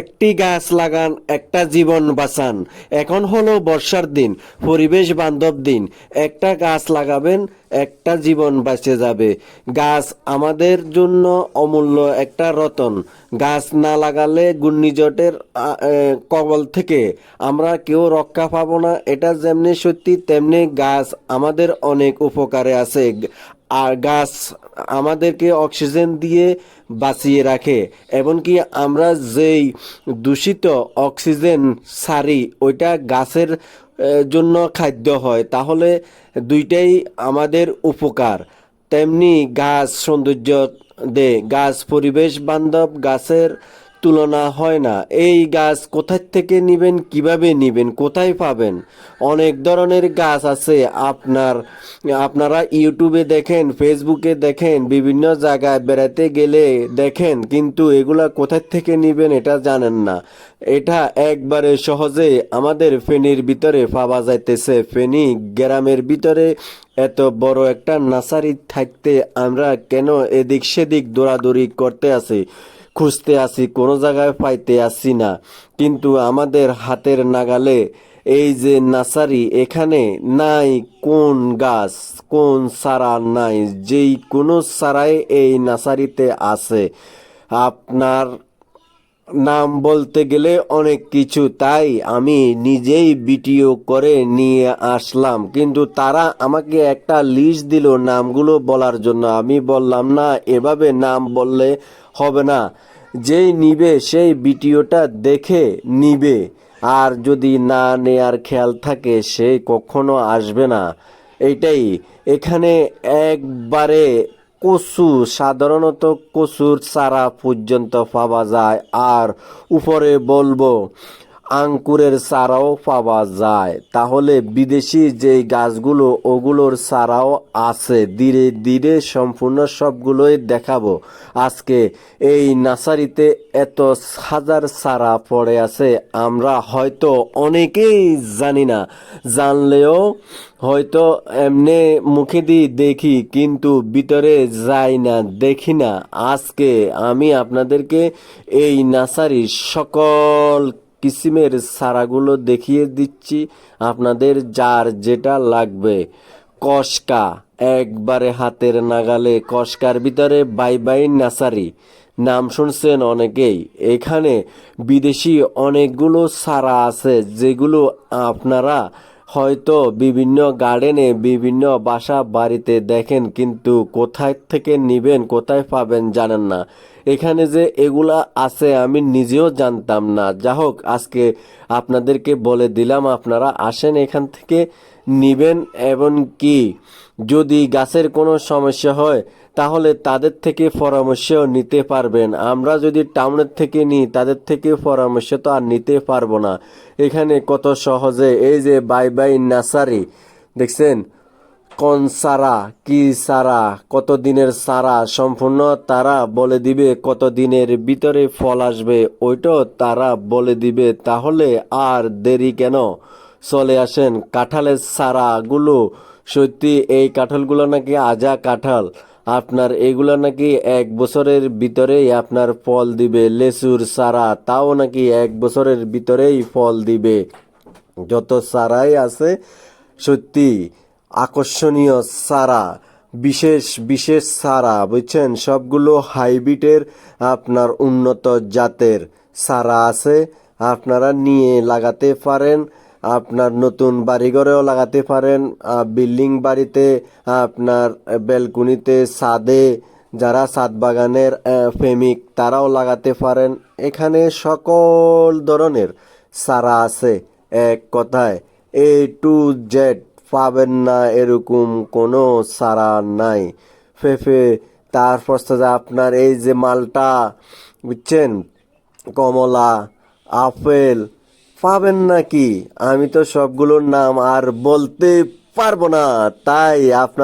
একটি গাছ লাগান, একটা জীবন বাঁচান। এখন হলো বর্ষার দিন, পরিবেশ বান্ধব দিন। একটা গাছ লাগাবেন, একটা জীবন বাঁচে যাবে। গাছ আমাদের জন্য অমূল্য একটা রতন। গাছ না লাগালে ঘূর্ণিঝড়ের কবল থেকে আমরা কেউ রক্ষা পাবো না। এটা যেমনি সত্যি, তেমনি গাছ আমাদের অনেক উপকারে আছে। আর গাছ আমাদেরকে অক্সিজেন দিয়ে বাঁচিয়ে রাখে। এমনকি আমরা যেই দূষিত অক্সিজেন সারি, ওইটা গাছের জন্য খাদ্য হয়, তাহলে দুইটাই আমাদের উপকার। তেমনি গাছ সৌন্দর্য দে, গাছ পরিবেশ বান্ধব, গাছের তুলনা হয় না। এই গাছ কোথায় থেকে নিবেন, কীভাবে নিবেন, কোথায় পাবেন? অনেক ধরনের গাছ আছে। আপনার, আপনারা ইউটিউবে দেখেন, ফেসবুকে দেখেন, বিভিন্ন জায়গায় বেড়াতে গেলে দেখেন, কিন্তু এগুলা কোথায় থেকে নিবেন এটা জানেন না। এটা একবারে সহজে আমাদের ফেনীর ভিতরে পাওয়া যাইতেছে। ফেনী গ্রামের ভিতরে এত বড় একটা নার্সারি থাকতে আমরা কেন এদিক সেদিক দৌড়াদৌড়ি করতে আছি খুঁজতে আসি, কোনো জায়গায় পাইতে আসি না। কিন্তু আমাদের হাতের নাগালে এই যে নাসারি, এখানে নাই কোন গাছ, কোন সারা নাই। যেই কোনো সারাই এই নাসারিতে আছে। আপনার নাম বলতে গেলে অনেক কিছু, তাই আমি নিজেই ভিডিও করে নিয়ে আসলাম। কিন্তু তারা আমাকে একটা লিস্ট দিল নামগুলো বলার জন্য। আমি বললাম, না, এভাবে নাম বললে হবে না। যেই নিবে, সেই ভিডিওটা দেখে নিবে। আর যদি না নেয়ার খেয়াল থাকে, সে কখনো আসবে না। এটাই এখানে একবারে কচু সাধারণত কচুর চারা পর্যন্ত পাওয়া যায়। আর উপরে বলব আঙ্কুরের চারাও পাওয়া যায়। তাহলে বিদেশি যে গাছগুলো, ওগুলোর চারাও আছে। ধীরে ধীরে সম্পূর্ণ সবগুলোই দেখাবো। আজকে এই নার্সারিতে এত হাজার চারা পড়ে আছে। আমরা হয়তো অনেকেই জানি না। জানলেও হয়তো এমনি মুখে দিয়ে দেখি, কিন্তু ভিতরে যাই না, দেখি না। আজকে আমি আপনাদেরকে এই নার্সারির সকল কিসিমের সারাগুলো দেখিয়ে দিচ্ছি। আপনাদের যার যেটা লাগবে। কসকা, একবারে হাতের নাগালে কসকার ভিতরে বাই বাই নাসারি। নাম শুনছেন অনেকেই। এখানে বিদেশি অনেকগুলো সারা আছে, যেগুলো আপনারা হয়তো বিভিন্ন গার্ডেনে বিভিন্ন বাসা বাড়িতে দেখেন, কিন্তু কোথায় থেকে নিবেন, কোথায় পাবেন জানেন না। এখানে যে এগুলা আছে আমি নিজেও জানতাম না। যা হোক, আজকে আপনাদেরকে বলে দিলাম, আপনারা আসেন এখান থেকে নিবেন, এবং কি যদি গাছের কোনো সমস্যা হয় তাহলে তাদের থেকে পরামর্শ নিতে পারবেন। আমরা যদি টাউনের থেকে নিই, তাদের থেকে পরামর্শ তো আর নিতে পারব না। এখানে কত সহজে, এই যে বাই বাই নার্সারি, দেখছেন? কোন সারা, কি সারা, কত দিনের সারা, সম্পূর্ণ তারা বলে দিবে কত দিনের ভিতরে ফল আসবে, ওইটাও তারা বলে দিবে। তাহলে আর দেরি কেন? চলে আসেন কাঁঠালের সারাগুলো। সত্যি এই কাঁঠালগুলো নাকি আজা কাঁঠাল। আপনার এগুলো নাকি এক বছরের ভিতরেই আপনার ফল দিবে। লেচুর সারা তাও নাকি এক বছরের ভিতরেই ফল দিবে। যত সারাই আছে, সত্যি আকর্ষণীয় সারা বিশেষ বিশেষ সারা বুঝছেন? সবগুলো হাইব্রিডের আপনার উন্নত জাতের সারা আছে। আপনারা নিয়ে লাগাতে পারেন। আপনার নতুন বাড়িঘরেও লাগাতে পারেন বিল্ডিং বাড়িতে, আপনার বেলকুনিতে, ছাদে, যারা ছাদ বাগানের প্রেমিক, তারাও লাগাতে পারেন। এখানে সকল ধরনের সারা আছে, এক কথায়। এ টু জেড পাবেন না এরকম কোনো সারা নাই। ফেফে তারপর যে আপনার এই যে মালটা, বুঝছেন? কমলা, আপেল পাবেন নাকি? আমি তো সবগুলোর নাম আর বলতে পারব না তাই আপনারা